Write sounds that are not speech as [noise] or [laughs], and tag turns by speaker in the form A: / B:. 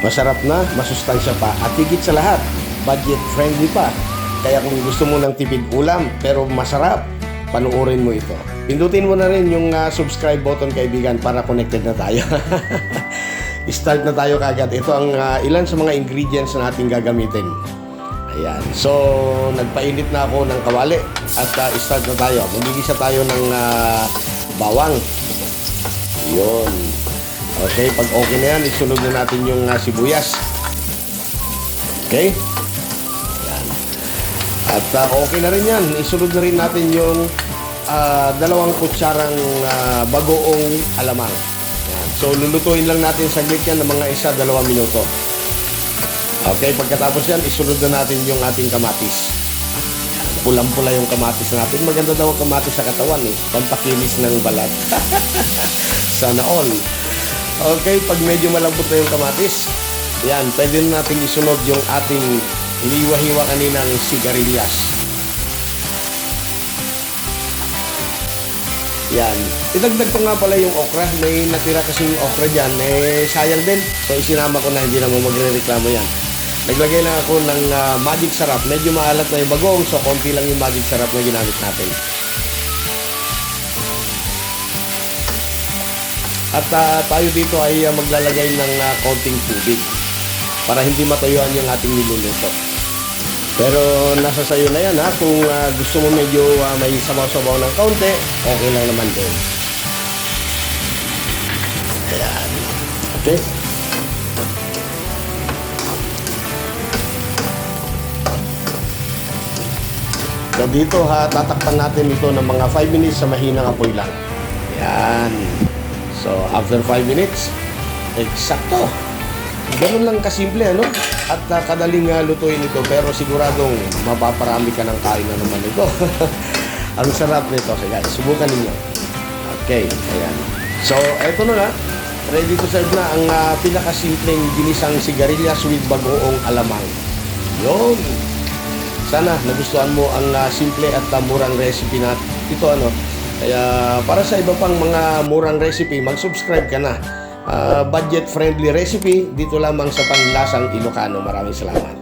A: Masarap na, masustansya pa, at higit sa lahat, budget friendly pa. Kaya kung gusto mo ng tipid ulam pero masarap, panuorin mo ito. Pindutin mo na rin yung ah, subscribe button kaibigan para connected na tayo. [laughs] Start na tayo kagad. Ito ang ah, ilan sa mga ingredients na natin gagamitin. Ayan. So, nagpainit na ako ng kawali at ah, start na tayo. Magigisa tayo ng ah, bawang. Yun. Okay, pag okay na yan, isunod na natin yung ah, sibuyas. Okay? Ayan. At ah, okay na rin yan. Isunod na rin natin yung ah, dalawang kutsarang ah, bagoong alamang. Ayan. So, lulutuin lang natin saglit yan ng mga isa, dalawang minuto. Okay, pagkatapos yan, isunod na natin yung ating kamatis. Pulang-pula yung kamatis natin. Maganda daw ang kamatis sa katawan eh. Pampakinis ng balat. [laughs] Sana all. Okay, pag medyo malambot na yung kamatis, yan, pwede na natin isunod yung ating iniwa-hiwa kaninang sigarilyas. Yan. Idagdag ko nga pala yung okra. May natira kasing okra dyan. Eh, sayang din. So, isinama ko na. Hindi naman magre-reklamo yan. Naglagay lang ako ng ah, magic sarap. Medyo maalat na yung bagong. So, konti lang yung magic sarap na ginamit natin. At ah, tayo dito ay ah, maglalagay ng ah, konting tubig para hindi matuyuan yung ating niluluto. Pero nasa sayo na yan ha. Kung ah, gusto mo medyo ah, may sabaw-sabaw ng kaunti, okay lang naman din. Ayan. Okay? So dito ha, tatakpan natin ito ng mga 5 minutes sa mahinang apoy lang. Ayan. So after 5 minutes, eksakto. Ganun lang kasimple, ano? At uh, kadaling uh, lutuin ito, pero siguradong mapaparami ka ng kain na naman ito. [laughs] Ang sarap nito. So guys, subukan ninyo. Okay, ayan. So, eto na nga. Ready to serve na ang uh, pinakasimpleng ginisang sigarilyas with bagoong alamang. Yun. Sana nagustuhan mo ang uh, simple at uh, murang recipe na ito ano. Kaya para sa iba pang mga murang recipe, mag-subscribe ka na. Ah, budget friendly recipe dito lamang sa Panlasang Ilocano. Maraming salamat.